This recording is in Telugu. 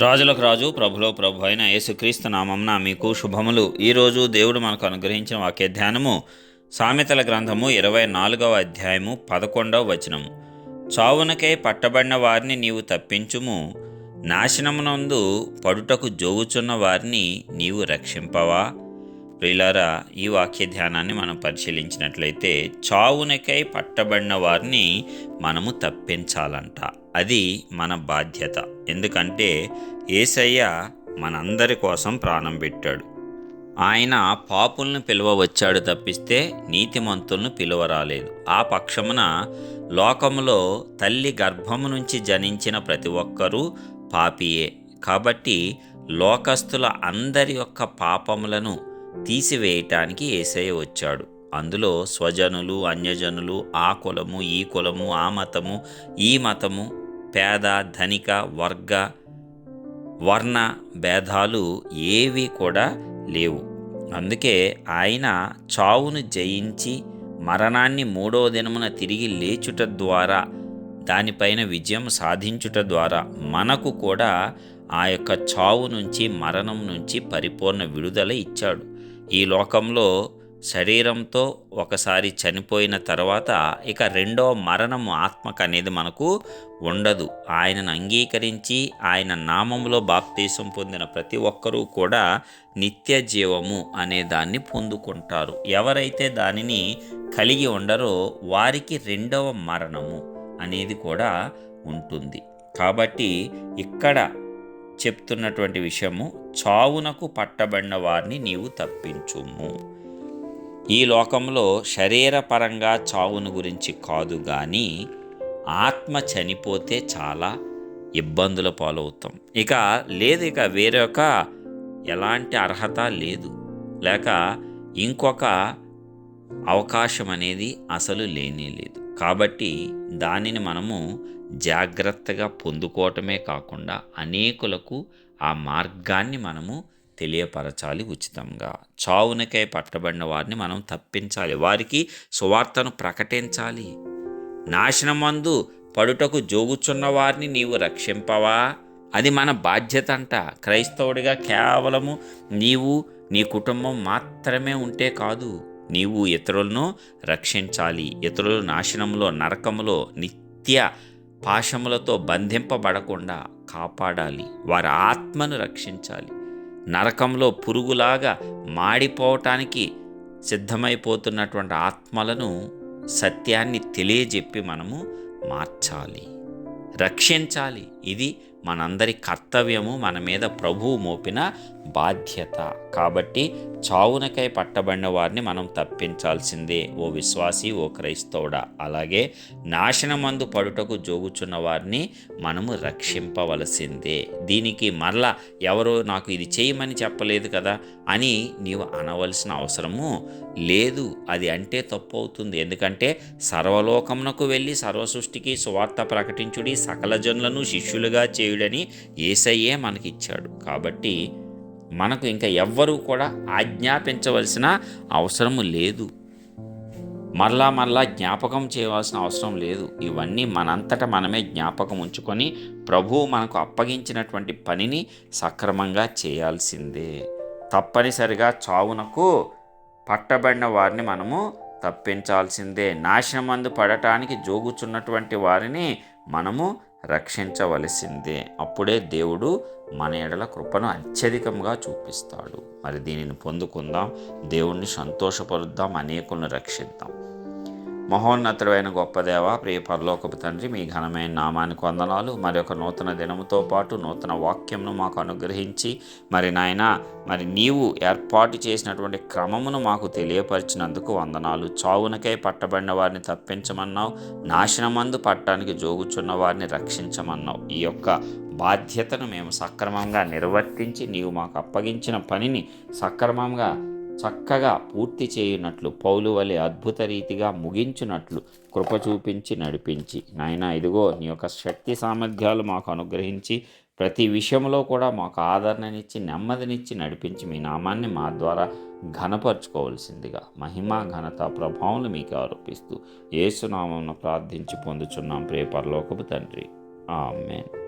రాజులకు రాజు ప్రభులో ప్రభు అయిన యేసుక్రీస్తు నామంన మీకు శుభములు. ఈరోజు దేవుడు మనకు అనుగ్రహించిన వాక్య ధ్యానము సామెతల గ్రంథము ఇరవై నాలుగవ అధ్యాయము పదకొండవ వచనము. చావునకై పట్టబడిన వారిని నీవు తప్పించుము. నాశనమునందు పడుటకు జోగుచున్న వారిని నీవు రక్షింపవా? ప్రియులారా ఈ వాక్య ధ్యానాన్ని మనం పరిశీలించినట్లయితే చావునకై పట్టబడిన వారిని మనము తప్పించాలంట. అది మన బాధ్యత. ఎందుకంటే ఏసయ్య మనందరి కోసం ప్రాణం పెట్టాడు. ఆయన పాపులను పిలువవచ్చాడు తప్పిస్తే నీతిమంతులను పిలువ రాలేదు ఆ పక్షమున లోకములో తల్లి గర్భము నుంచి జనించిన ప్రతి ఒక్కరూ పాపియే. కాబట్టి లోకస్తుల అందరి యొక్క పాపములను తీసివేయటానికి ఏసయ్య వచ్చాడు. అందులో స్వజనులు అన్యజనులు ఆ కులము ఈ కులము ఆ మతము ఈ మతము పేద ధనిక వర్గ వర్ణ భేదాలు ఏవి కూడా లేవు. అందుకే ఆయన చావును జయించి మరణాన్ని మూడో దినమున తిరిగి లేచుట ద్వారా దానిపైన విజయం సాధించుట ద్వారా మనకు కూడా ఆ యొక్క చావు నుంచి మరణం నుంచి పరిపూర్ణ విడుదల ఇచ్చాడు. ఈ లోకంలో శరీరంతో ఒకసారి చనిపోయిన తర్వాత ఇక రెండవ మరణము ఆత్మకు అనేది మనకు ఉండదు. ఆయనను అంగీకరించి ఆయన నామంలో బాప్తీసం పొందిన ప్రతి ఒక్కరూ కూడా నిత్య జీవము అనే దాన్ని పొందుకుంటారు. ఎవరైతే దానిని కలిగి ఉండరో వారికి రెండవ మరణము అనేది కూడా ఉంటుంది. కాబట్టి ఇక్కడ చెప్తున్నటువంటి విషయము చావునకు పట్టబడిన వారిని నీవు తప్పించుము. ఈ లోకంలో శరీరపరంగా చావును గురించి కాదు కానీ ఆత్మ చనిపోతే చాలా ఇబ్బందుల పాలవుతాం. ఇక లేదు ఇక వేరొక ఎలాంటి అర్హత లేదు. లేక ఇంకొక అవకాశం అనేది అసలు లేనే లేదు. కాబట్టి దానిని మనము జాగ్రత్తగా పొందుకోవటమే కాకుండా అనేకులకు ఆ మార్గాన్ని మనము తెలియపరచాలి ఉచితంగా. చావునకై పట్టబడిన వారిని మనం తప్పించాలి. వారికి సువార్తను ప్రకటించాలి. నాశనమందు పడుటకు జోగుచున్న వారిని నీవు రక్షింపవా? అది మన బాధ్యత అంట క్రైస్తవుడిగా కేవలము నీవు నీ కుటుంబం మాత్రమే ఉంటే కాదు నీవు ఇతరులను రక్షించాలి. ఇతరుల నాశనంలో నరకములో నిత్య పాశములతో బంధింపబడకుండా కాపాడాలి. వారి ఆత్మను రక్షించాలి. నరకంలో పురుగులాగా మాడిపోవటానికి సిద్ధమైపోతున్నటువంటి ఆత్మలను సత్యాన్ని తెలియజెప్పి మనము మార్చాలి. రక్షించాలి. ఇది మనందరి కర్తవ్యము. మన మీద ప్రభువు మోపిన బాధ్యత. కాబట్టి చావునకై పట్టబడిన వారిని మనం తప్పించాల్సిందే. ఓ విశ్వాసి ఓ క్రైస్తవుడా. అలాగే నాశనమందు పడుటకు జోగుచున్న వారిని మనము రక్షింపవలసిందే. దీనికి మరలా ఎవరో నాకు ఇది చేయమని చెప్పలేదు కదా అని నీవు అనవలసిన అవసరము లేదు. అది అంటే తప్పు అవుతుంది ఎందుకంటే సర్వలోకమునకు వెళ్ళి సర్వసృష్టికి సువార్త ప్రకటించుడి సకల జనులను శిష్యులుగా చేయుడని ఏసయ్యే మనకిచ్చాడు. కాబట్టి మనకు ఇంకా ఎవ్వరూ కూడా ఆజ్ఞాపించవలసిన అవసరము లేదు. మరలా మరలా జ్ఞాపకం చేయవలసిన అవసరం లేదు. ఇవన్నీ మనంతట మనమే జ్ఞాపకం ఉంచుకొని ప్రభువు మనకు అప్పగించినటువంటి పనిని సక్రమంగా చేయాల్సిందే. తప్పనిసరిగా చావునకు పట్టబడిన వారిని మనము తప్పించాల్సిందే. నాశనమందు పడటానికి జోగుచున్నటువంటి వారిని మనము రక్షించవలసిందే. అప్పుడే దేవుడు మన ఎడల కృపను అత్యధికంగా చూపిస్తాడు. మరి దీనిని పొందుకుందాం. దేవుణ్ణి సంతోషపరుద్దాం. అనేకులను రక్షిద్దాం. మహోన్నతుడైన గొప్పదేవ ప్రియ పరలోకపు తండ్రి మీ ఘనమైన నామానికి వందనాలు మరి ఒక నూతన దినముతో పాటు నూతన వాక్యంను మాకు అనుగ్రహించి మరి నాయన మరి నీవు ఏర్పాటు చేసినటువంటి క్రమమును మాకు తెలియపరిచినందుకు వందనాలు. చావునకై పట్టబడిన వారిని తప్పించమన్నావు నాశనమందు పట్టడానికి జోగుచున్న వారిని రక్షించమన్నావు. ఈ యొక్క బాధ్యతను మేము సక్రమంగా నిర్వర్తించి నీవు మాకు అప్పగించిన పనిని సక్రమంగా చక్కగా పూర్తి చేయునట్లు పౌలు వలె అద్భుత రీతిగా ముగించునట్లు కృప చూపించి నడిపించి. నాయన ఇదిగో నీ యొక్క శక్తి సామర్థ్యాలు మాకు అనుగ్రహించి ప్రతి విషయంలో కూడా మాకు ఆదరణనిచ్చి నెమ్మదినిచ్చి నడిపించి మీ నామాన్ని మా ద్వారా ఘనపరచుకోవాల్సిందిగా మహిమ ఘనత ప్రభావం మీకు ఆరోపిస్తూ ఏసునామం ప్రార్థించి పొందుచున్నాం. ప్రియ పరలోకపు తండ్రి. ఆమెన్.